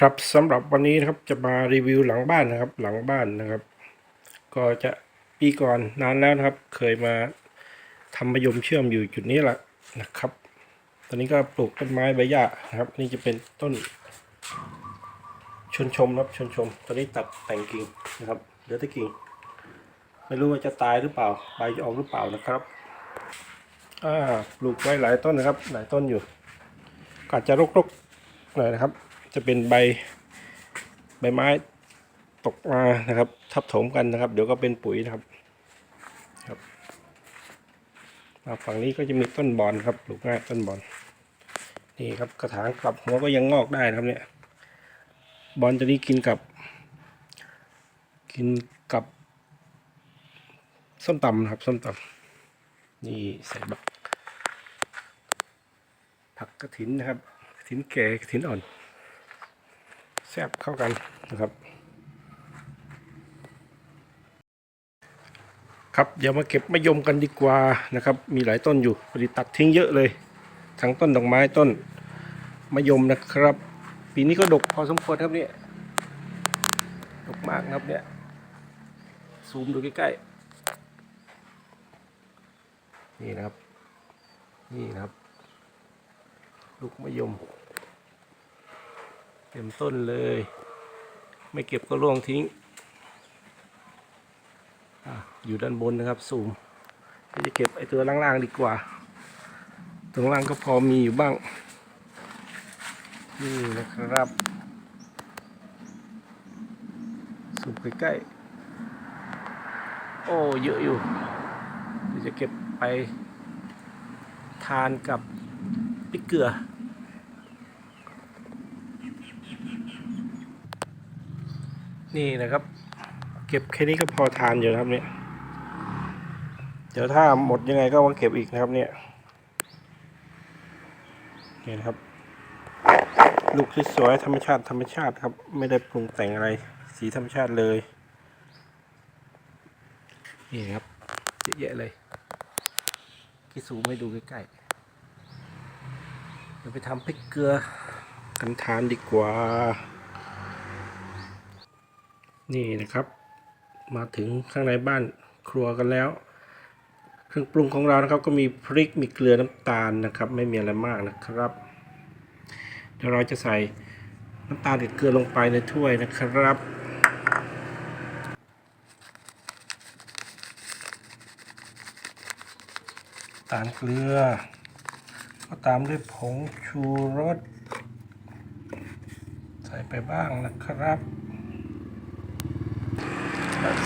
ครับสำหรับวันนี้นะครับจะมารีวิวหลังบ้านนะครับ หลังบ้านนะครับ ก็จะปีก่อนนานแล้วนะครับ เคยมาทำมะยมเชื่อมอยู่จุดนี้แหละนะครับ ตอนนี้ก็ปลูกต้นไม้ใบหญ้านะครับ นี่จะเป็นต้น ชนชมนะครับชนชม ตอนนี้ตัดแต่งกิ่งนะครับเหลือแต่กิ่ง ไม่รู้ว่าจะตายหรือเปล่าใบจะออกหรือเปล่านะครับอ่าปลูกไว้หลายต้นนะครับ หลายต้นอยู่ก็อาจจะรกๆหน่อยนะครับ จะเป็นใบใบไม้ตกมานะครับ ทับถมกันนะครับ เดี๋ยวก็เป็นปุ๋ยนะครับครับมาฝั่งนี้ก็จะมีต้นบอนครับปลูกง่ายต้นบอนนี่ครับกระถางกลับหัวก็ยังงอกได้นะครับเนี่ย บอลตัวนี้กินกับ กินกับส้มตำนะครับส้มตำนี่ใส่บักผักกระถินนะครับกระถินแก่กระถินอ่อน แซบเข้ากันนะครับ ครับเดี๋ยวมาเก็บมะยมกันดีกว่านะครับ มีหลายต้นอยู่พอดีตัดทิ้งเยอะเลย ทั้งต้นดอกไม้ต้นมะยมนะครับ ปีนี้ก็ดกพอสมควรครับเนี่ยดกมากครับเนี่ยซูมดูใกล้ๆนี่นะครับ นี่นะครับ ลูกมะยม เต็มต้นเลย ไม่เก็บก็ร่วงทิ้งออยู่ด้านบนนะครับซูมที่จะเก็บไอตัวล่างๆดีกว่า ตรงล่างก็พอมีอยู่บ้าง นี่นะครับสูบใกล้ๆ โอ้เยอะอยู่เดี๋ยวจะเก็บไปทานกับพริกเกลือ นี่นะครับ เก็บแค่นี้ก็พอทานอยู่นะครับเนี่ยเดี๋ยวถ้าหมดยังไงก็มาเก็บอีกนะครับเนี่ยนี่นะครับ ลูกสวยธรรมชาติธรรมชาติครับ ไม่ได้ปรุงแต่งอะไรสีธรรมชาติเลย นี่ครับเยอะแยะเลยกิสูไม่ดูใกล้ๆเดี๋ยวไปทำพริกเกลือกันทานดีกว่า นี่นะครับ มาถึงข้างในบ้านครัวกันแล้ว เครื่องปรุงของเรานะครับก็มีพริกมีเกลือน้ำตาลนะครับ ไม่มีอะไรมากนะครับ เดี๋ยวเราจะใส่น้ำตาลกับเกลือลงไปในถ้วยนะครับตาลเกลือ ก็ตามด้วยผงชูรส ใส่ไปบ้างนะครับ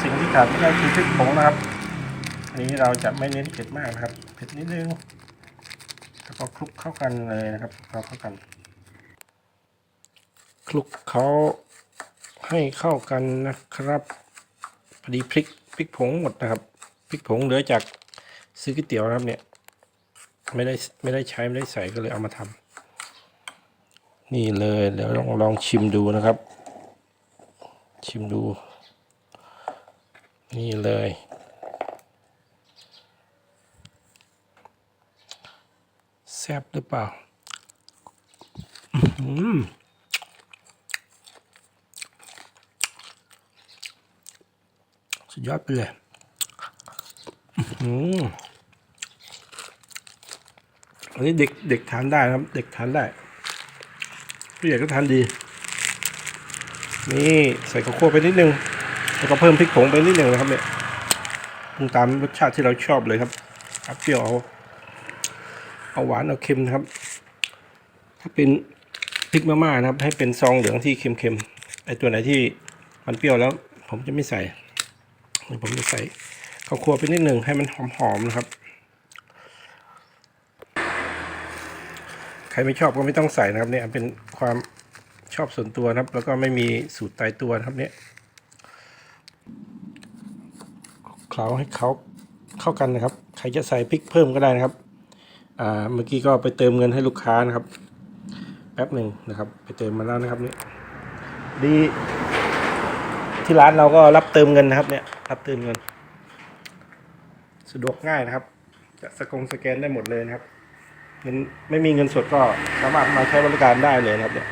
สิ่งที่ขาดไม่ได้คือพริกผงนะครับ อันนี้เราจะไม่เน้นเผ็ดมากนะครับ เผ็ดนิดนึงแล้วก็คลุกเข้ากันเลยนะครับคลุกเข้ากัน คลุกเขาให้เข้ากันนะครับพอดีพริกพริกผงหมดนะครับพริกผงเหลือจากซื้อก๋วยเตี๋ยวนะครับเนี่ยไม่ได้ไม่ได้ใช้ไม่ได้ใส่ก็เลยเอามาทำนี่เลยเดี๋ยวลองลองชิมดูนะครับ ชิมดู นี่เลย แซ่บหรือเปล่าสุดยอดไปเลยอันนี้เด็กเด็กทานได้นะครับ เด็กทานได้ผู้ใหญ่ก็ทานดี นี่ ใส่ข้าวคั่วไปนิดนึง แล้วก็เพิ่มพริกผงไปนิดหนึ่งนะครับเนี่ยปรุงตามรสชาติที่เราชอบเลยครับเอาเปรี้ยวเอาเอาหวานเอาเค็มนะครับ ถ้าเป็นพริกมาม่านะครับ ให้เป็นซองเหลืองที่เค็มๆไอตัวไหนที่มันเปรี้ยวแล้ว ผมจะไม่ใส่ผมจะใส่ข้าวคั่วไปนิดหนึ่งให้มันหอมๆนะครับ ใครไม่ชอบก็ไม่ต้องใส่นะครับเนี่ยเป็นความชอบส่วนตัวนะครับ แล้วก็ไม่มีสูตรตายตัวนะครับเนี่ย เคล้าให้เขาเข้ากันนะครับ ใครจะใส่พริกเพิ่มก็ได้นะครับ อ่า เมื่อกี้ก็ไปเติมเงินให้ลูกค้านะครับ แป๊บหนึ่งนะครับ ไปเติมมาแล้วนะครับเนี่ยดีที่ร้านเราก็รับเติมเงินนะครับ เนี่ย รับเติมเงิน สะดวกง่ายนะครับ จะสกงสแกนได้หมดเลยนะครับเงินไม่มีเงินสดก็สามารถมาใช้บริการได้เลยนะครับเนี่ย